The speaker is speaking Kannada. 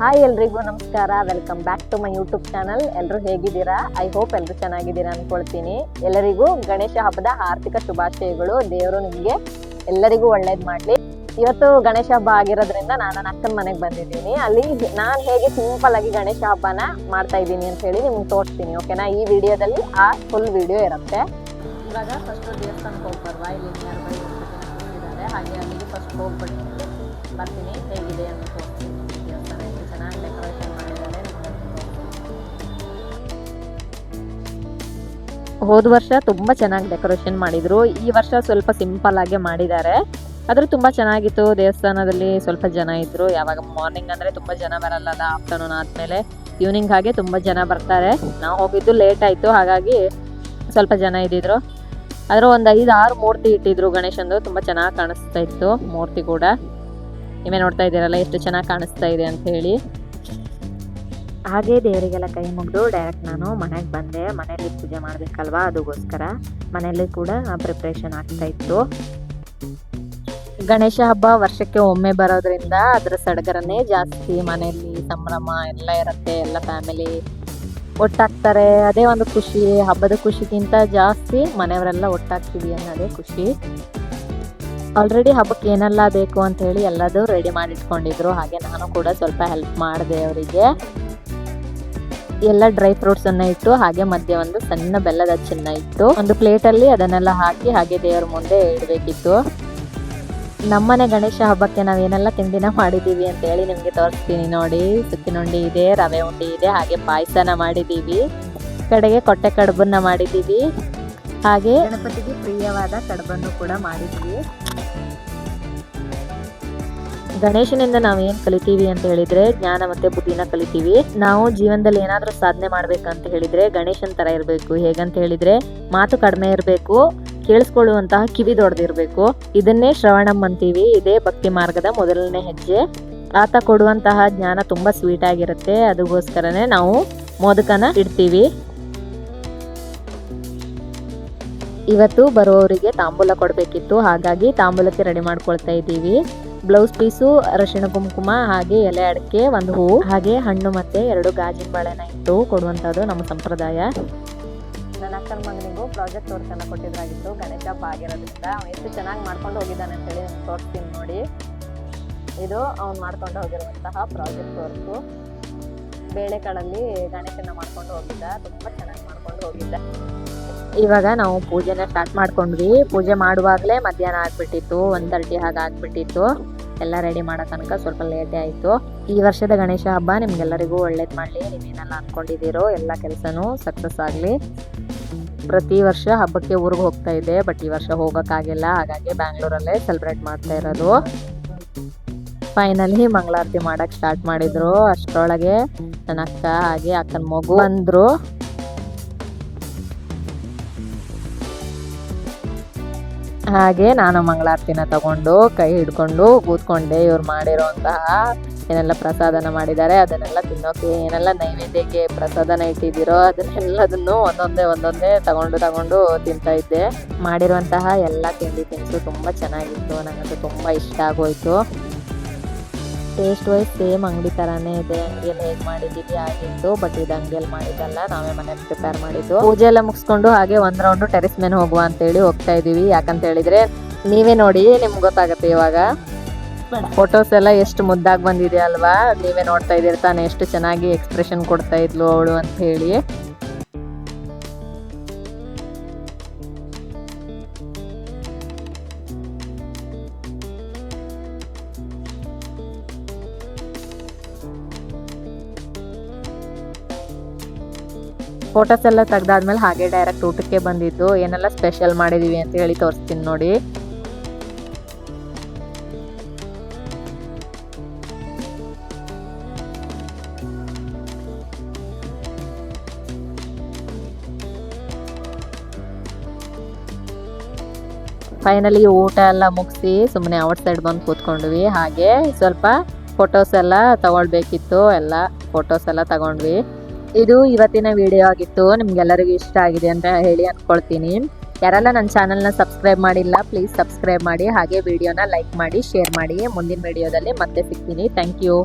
ಹಾಯ್ ಎಲ್ರಿಗೂ ನಮಸ್ಕಾರ. Welcome back to my YouTube channel ಎಲ್ಲರೂ ಹೇಗಿದ್ದೀರಾ? ಐ ಹೋಪ್ ಎಲ್ಲರೂ ಚೆನ್ನಾಗಿದ್ದೀರಾ ಅನ್ಕೊಳ್ತೀನಿ. ಎಲ್ಲರಿಗೂ ಗಣೇಶ ಹಬ್ಬದ ಆರ್ಥಿಕ ಶುಭಾಶಯಗಳು. ದೇವರು ನಿಮಗೆ ಎಲ್ಲರಿಗೂ ಒಳ್ಳೇದು ಮಾಡಲಿ. ಇವತ್ತು ಗಣೇಶ ಹಬ್ಬ ಆಗಿರೋದ್ರಿಂದ ನಾನು ನನ್ನ ಅಕ್ಕನ ಮನೆಗೆ ಬಂದಿದ್ದೀನಿ. ಅಲ್ಲಿ ನಾನು ಹೇಗೆ ಸಿಂಪಲ್ ಆಗಿ ಗಣೇಶ ಹಬ್ಬನ ಮಾಡ್ತಾ ಇದ್ದೀನಿ ಅಂತ ಹೇಳಿ ನಿಮ್ಗೆ ತೋರಿಸ್ತೀನಿ ಓಕೆನಾ ಈ ವಿಡಿಯೋದಲ್ಲಿ ಆ ಫುಲ್ ವಿಡಿಯೋ ಇರುತ್ತೆ. ಇವಾಗ ಫಸ್ಟ್ ದೇವಸ್ಥಾನಕ್ಕೆ ಹೋಗಿ ಇಲ್ಲಿ ಹಾಗೆ ಅಲ್ಲಿಗೆ ಫಸ್ಟ್ ಹೋಗ್ಬಿಟ್ಟು ಬರ್ತೀನಿ. ಹೇಗಿದೆ ಅಂತ ತೋರಿಸ್ತೀನಿ. ಹೋದ ವರ್ಷ ತುಂಬಾ ಚೆನ್ನಾಗಿ ಡೆಕೋರೇಷನ್ ಮಾಡಿದ್ರು. ಈ ವರ್ಷ ಸ್ವಲ್ಪ ಸಿಂಪಲ್ ಆಗಿ ಮಾಡಿದ್ದಾರೆ. ಆದ್ರೂ ತುಂಬಾ ಚೆನ್ನಾಗಿತ್ತು. ದೇವಸ್ಥಾನದಲ್ಲಿ ಸ್ವಲ್ಪ ಜನ ಇದ್ದರು ಯಾವಾಗ ಮಾರ್ನಿಂಗ್ ಅಂದ್ರೆ ತುಂಬಾ ಜನ ಬರಲ್ಲ ಆಫ್ಟರ್ನೂನ್ ಆದ್ಮೇಲೆ ಈವ್ನಿಂಗ್ ಹಾಗೆ ತುಂಬಾ ಜನ ಬರ್ತಾರೆ. ನಾವು ಹೋಗಿದ್ದು ಲೇಟ್ ಆಯ್ತು. ಹಾಗಾಗಿ ಸ್ವಲ್ಪ ಜನ ಇದ್ದಿದ್ರು. ಆದರೂ ಒಂದು ಐದು, ಆರು ಮೂರ್ತಿ ಇಟ್ಟಿದ್ರು ಗಣೇಶಂದು. ತುಂಬಾ ಚೆನ್ನಾಗಿ ಕಾಣಿಸ್ತಾ ಇತ್ತು ಮೂರ್ತಿ ಕೂಡ. ನೀವೇ ನೋಡ್ತಾ ಇದ್ದೀರಲ್ಲ ಎಷ್ಟು ಚೆನ್ನಾಗಿ ಕಾಣಿಸ್ತಾ ಇದೆ ಅಂತ ಹೇಳಿ. ಹಾಗೆ ದೇವರಿಗೆಲ್ಲ ಕೈ ಮುಗಿದು ಡೈರೆಕ್ಟ್ ನಾನು ಮನೆಗೆ ಬಂದೆ. ಮನೆಯಲ್ಲಿ ಪೂಜೆ ಮಾಡಬೇಕಲ್ವಾ ಅದಕ್ಕೋಸ್ಕರ ಮನೆಯಲ್ಲಿ ಕೂಡ ಪ್ರಿಪ್ರೇಷನ್ ಆಗ್ತಾ ಇತ್ತು. ಗಣೇಶ ಹಬ್ಬ ವರ್ಷಕ್ಕೆ ಒಮ್ಮೆ ಬರೋದ್ರಿಂದ ಅದರ ಸಡಗರನೇ ಜಾಸ್ತಿ ಮನೆಯಲ್ಲಿ ಸಂಭ್ರಮ ಎಲ್ಲ ಇರುತ್ತೆ. ಎಲ್ಲ ಫ್ಯಾಮಿಲಿ ಒಟ್ಟಾಗ್ತಾರೆ. ಅದೇ ಒಂದು ಖುಷಿ. ಹಬ್ಬದ ಖುಷಿಗಿಂತ ಜಾಸ್ತಿ ಮನೆಯವರೆಲ್ಲ ಒಟ್ಟಾಗ್ತೀವಿ ಅನ್ನೋದೇ ಖುಷಿ. ಆಲ್ರೆಡಿ ಹಬ್ಬಕ್ಕೆ ಏನೆಲ್ಲ ಬೇಕು ಅಂತ ಹೇಳಿ ಎಲ್ಲದೂ ರೆಡಿ ಮಾಡಿಟ್ಕೊಂಡಿದ್ರು. ಹಾಗೆ ನಾನು ಕೂಡ ಸ್ವಲ್ಪ ಹೆಲ್ಪ್ ಮಾಡಿದೆ ಅವರಿಗೆ. ಎಲ್ಲ ಡ್ರೈ ಫ್ರೂಟ್ಸ್ ಅನ್ನ ಇಟ್ಟು, ಹಾಗೆ ಮಧ್ಯ ಒಂದು ಸಣ್ಣ ಬೆಲ್ಲದ ಚಿನ್ನ ಇಟ್ಟು, ಒಂದು ಪ್ಲೇಟ್ ಅಲ್ಲಿ ಅದನ್ನೆಲ್ಲ ಹಾಕಿ, ಹಾಗೆ ದೇವರ ಮುಂದೆ ಇಡಬೇಕಿತ್ತು. ನಮ್ಮನೆ ಗಣೇಶ ಹಬ್ಬಕ್ಕೆ ನಾವೇನೆಲ್ಲ ತಿಂಡಿನ ಮಾಡಿದೀವಿ ಅಂತ ಹೇಳಿ ನಿಮಗೆ ತೋರಿಸ್ತೀನಿ ನೋಡಿ. ಸುಕ್ಕಿನ ಉಂಡಿ ಇದೆ, ರವೆ ಉಂಡಿ ಇದೆ, ಹಾಗೆ ಪಾಯಸನ ಮಾಡಿದೀವಿ. ಕಡೆಗೆ ಕೊಟ್ಟೆ ಕಡುಬನ್ನ ಮಾಡಿದೀವಿ. ಹಾಗೆ ಗಣಪತಿಗೆ ಪ್ರಿಯವಾದ ಕಡುಬನ್ನು ಕೂಡ ಮಾಡಿದ್ವಿ. ಗಣೇಶನಿಂದ ನಾವು ಏನ್ ಕಲಿತೀವಿ ಅಂತ ಹೇಳಿದ್ರೆ ಜ್ಞಾನ ಮತ್ತೆ ಬುದ್ಧಿನ ಕಲಿತೀವಿ. ನಾವು ಜೀವನದಲ್ಲಿ ಏನಾದರೂ ಸಾಧನೆ ಮಾಡ್ಬೇಕಂತ ಹೇಳಿದ್ರೆ ಗಣೇಶನ್ ತರ ಇರಬೇಕು. ಹೇಗಂತ ಹೇಳಿದ್ರೆ ಮಾತು ಕಡಿಮೆ ಇರಬೇಕು, ಕೇಳಿಸ್ಕೊಳ್ಳುವಂತಹ ಕಿವಿ ದೊಡ್ದಿರ್ಬೇಕು. ಇದನ್ನೇ ಶ್ರವಣಂ ಅಂತೀವಿ. ಇದೇ ಭಕ್ತಿ ಮಾರ್ಗದ ಮೊದಲನೇ ಹೆಜ್ಜೆ. ಆತ ಕೊಡುವಂತಹ ಜ್ಞಾನ ತುಂಬಾ ಸ್ವೀಟ್ ಆಗಿರುತ್ತೆ. ಅದಕ್ಕೋಸ್ಕರನೇ ನಾವು ಮೋದಕನ ಇಡ್ತೀವಿ. ಇವತ್ತು ಬರುವವರಿಗೆ ತಾಂಬೂಲ ಕೊಡಬೇಕಿತ್ತು. ಹಾಗಾಗಿ ತಾಂಬೂಲಕ್ಕೆ ರೆಡಿ ಮಾಡ್ಕೊಳ್ತಾ ಇದ್ದೀವಿ. ಬ್ಲೌಸ್ ಪೀಸು, ಅರಶಿಣ ಕುಂಕುಮ, ಹಾಗೆ ಎಲೆ ಅಡಿಕೆ, ಒಂದು ಹೂವು ಹಾಗೆ ಹಣ್ಣು ಮತ್ತೆ ಎರಡು ಗಾಜಿನ ಬಾಳೆನ ಇಟ್ಟು ಕೊಡುವಂಥದ್ದು ನಮ್ಮ ಸಂಪ್ರದಾಯ. ನನ್ನ ಅಕ್ಕನ ಮಗನಿಗೂ ಪ್ರಾಜೆಕ್ಟ್ ವರ್ಕ್ ಅನ್ನ ಕೊಟ್ಟಿದ್ರಾಗಿತ್ತು. ಗಣೇಶ ಹಬ್ಬ ಆಗಿರೋದ್ರಿಂದ ಅವ್ನು ಎಷ್ಟು ಚೆನ್ನಾಗಿ ಮಾಡ್ಕೊಂಡು ಹೋಗಿದ್ದಾನೆ ಅಂತ ಹೇಳಿ ತೋರಿಸ್ತೀನಿ ನೋಡಿ. ಇದು ಅವ್ನು ಮಾಡ್ಕೊಂಡು ಹೋಗಿರುವಂತಹ ಪ್ರಾಜೆಕ್ಟ್ ವರ್ಕು. ಬೇಳೆಕಾಳಲ್ಲಿ ಗಣೇಶನ ಮಾಡ್ಕೊಂಡು ಹೋಗಿದ್ದ. ತುಂಬಾ ಚೆನ್ನಾಗಿ ಮಾಡ್ಕೊಂಡು ಹೋಗಿದ್ದ. ಇವಾಗ ನಾವು ಪೂಜೆನ ಸ್ಟಾರ್ಟ್ ಮಾಡ್ಕೊಂಡ್ವಿ. ಪೂಜೆ ಮಾಡುವಾಗಲೇ ಮಧ್ಯಾಹ್ನ ಆಗ್ಬಿಟ್ಟಿತ್ತು. ಒನ್ ತರ್ಟಿ ಹಾಗೆ ಆಗ್ಬಿಟ್ಟಿತ್ತು. ಎಲ್ಲ ರೆಡಿ ಮಾಡೋ ತನಕ ಸ್ವಲ್ಪ ಲೇಟೇ ಆಯಿತು. ಈ ವರ್ಷದ ಗಣೇಶ ಹಬ್ಬ ನಿಮ್ಗೆಲ್ಲರಿಗೂ ಒಳ್ಳೇದು ಮಾಡಲಿ. ನೀವೇನೆಲ್ಲ ಅಂದ್ಕೊಂಡಿದ್ದೀರೋ ಎಲ್ಲ ಕೆಲಸನೂ ಸಕ್ಸಸ್ ಆಗಲಿ. ಪ್ರತಿ ವರ್ಷ ಹಬ್ಬಕ್ಕೆ ಊರಿಗೆ ಹೋಗ್ತಾ ಇದ್ದೆ ಬಟ್ ಈ ವರ್ಷ ಹೋಗೋಕ್ಕಾಗಿಲ್ಲ. ಹಾಗಾಗಿ ಬ್ಯಾಂಗ್ಳೂರಲ್ಲೇ ಸೆಲೆಬ್ರೇಟ್ ಮಾಡ್ತಾ ಇರೋದು. ಫೈನಲಿ ಮಂಗಳಾರತಿ ಮಾಡಕ್ ಸ್ಟಾರ್ಟ್ ಮಾಡಿದ್ರು. ಅಷ್ಟರೊಳಗೆ ನನ್ನ ಅಕ್ಕ, ಹಾಗೆ ಅಕ್ಕನ ಮಗು ಬಂದ್ರು. ಹಾಗೆ ನಾನು ಮಂಗಳಾರತಿನ ತಗೊಂಡು ಕೈ ಹಿಡ್ಕೊಂಡು ಕೂತ್ಕೊಂಡೆ. ಇವ್ರು ಮಾಡಿರೋಂತಹ ಏನೆಲ್ಲ ಪ್ರಸಾದನ ಮಾಡಿದ್ದಾರೆ, ಅದನ್ನೆಲ್ಲ ತಿನ್ನೋಕೆ ಏನೆಲ್ಲ ನೈವೇದ್ಯಕ್ಕೆ ಪ್ರಸಾದನ ಇಟ್ಟಿದ್ದೀರೋ ಅದನ್ನೆಲ್ಲದನ್ನು ಒಂದೊಂದೇ ಒಂದೊಂದೇ ತಗೊಂಡು ತಗೊಂಡು ತಿಂತಾ ಇದ್ದೆ. ಮಾಡಿರುವಂತಹ ಎಲ್ಲ ತಿಂಡಿ ತಿನಿಸು ತುಂಬ ಚೆನ್ನಾಗಿತ್ತು. ನನಗಂತೂ ತುಂಬ ಇಷ್ಟ ಆಗೋಯ್ತು. ಟೇಸ್ಟ್ ವೈಸ್ ಸೇಮ್ ಅಂಗಡಿ ತರಾನೇ ಇದೆ. ಅಂಗಡಿಯಲ್ಲಿ ಹೇಗೆ ಮಾಡಿದ್ದೀವಿ ಆಗಿತ್ತು ಬಟ್ ಇದು ಅಂಗಡಿಯಲ್ಲಿ ಮಾಡಿದ್ದಲ್ಲ. ನಾವೇ ಮನೇಲಿ ಪ್ರಿಪೇರ್ ಮಾಡಿದ್ದು. ಪೂಜೆ ಎಲ್ಲ ಮುಗಿಸ್ಕೊಂಡು ಹಾಗೆ ಒಂದು ರೌಂಡ್ ಟೆರೆಸ್ ಮೇಲೆ ಹೋಗುವ ಅಂತ ಹೇಳಿ ಹೋಗ್ತಾ ಇದೀವಿ. ಯಾಕಂತ ಹೇಳಿದ್ರೆ ನೀವೇ ನೋಡಿ, ನಿಮ್ಗೆ ಗೊತ್ತಾಗುತ್ತೆ ಇವಾಗ. ಫೋಟೋಸ್ ಎಲ್ಲ ಎಷ್ಟು ಮುದ್ದಾಗಿ ಬಂದಿದೆ ಅಲ್ವಾ? ನೀವೇ ನೋಡ್ತಾ ಇದ್ದೀರಿ ತಾನೆ, ಎಷ್ಟು ಚೆನ್ನಾಗಿ ಎಕ್ಸ್ಪ್ರೆಷನ್ ಕೊಡ್ತಾ ಇದ್ಲು ಅವಳು ಅಂತ ಹೇಳಿ. ಫೋಟೋಸ್ ಎಲ್ಲ ತೆಗ್ದಾದ್ಮೇಲೆ ಹಾಗೆ ಡೈರೆಕ್ಟ್ ಊಟಕ್ಕೆ ಬಂದಿದ್ದು. ಏನೆಲ್ಲ ಸ್ಪೆಷಲ್ ಮಾಡಿದೀವಿ ಅಂತ ಹೇಳಿ ತೋರಿಸ್ತೀನಿ ನೋಡಿ. ಫೈನಲಿ ಊಟ ಎಲ್ಲ ಮುಗಿಸಿ ಸುಮ್ಮನೆ ಔಟ್ ಸೈಡ್ ಬಂದು ಕೂತ್ಕೊಂಡ್ವಿ. ಹಾಗೆ ಸ್ವಲ್ಪ ಫೋಟೋಸ್ ಎಲ್ಲ ತಗೊಳ್ಬೇಕಿತ್ತು. ಎಲ್ಲ ಫೋಟೋಸ್ ಎಲ್ಲ ತಗೊಂಡ್ವಿ. ಇದು ಇವತ್ತಿನ ವಿಡಿಯೋ ಆಗಿತ್ತು. ನಿಮ್ಗೆಲ್ಲರಿಗೂ ಇಷ್ಟ ಆಗಿದೆ ಅಂತ ಹೇಳಿ ಅನ್ಕೊಳ್ತೀನಿ. ಯಾರೆಲ್ಲ ನನ್ನ ಚಾನಲ್ನ ಸಬ್ಸ್ಕ್ರೈಬ್ ಮಾಡಿಲ್ಲ ಪ್ಲೀಸ್ ಸಬ್ಸ್ಕ್ರೈಬ್ ಮಾಡಿ. ಹಾಗೆ ವಿಡಿಯೋನ ಲೈಕ್ ಮಾಡಿ ಶೇರ್ ಮಾಡಿ. ಮುಂದಿನ ವಿಡಿಯೋದಲ್ಲಿ ಮತ್ತೆ ಸಿಗ್ತೀನಿ. Thank you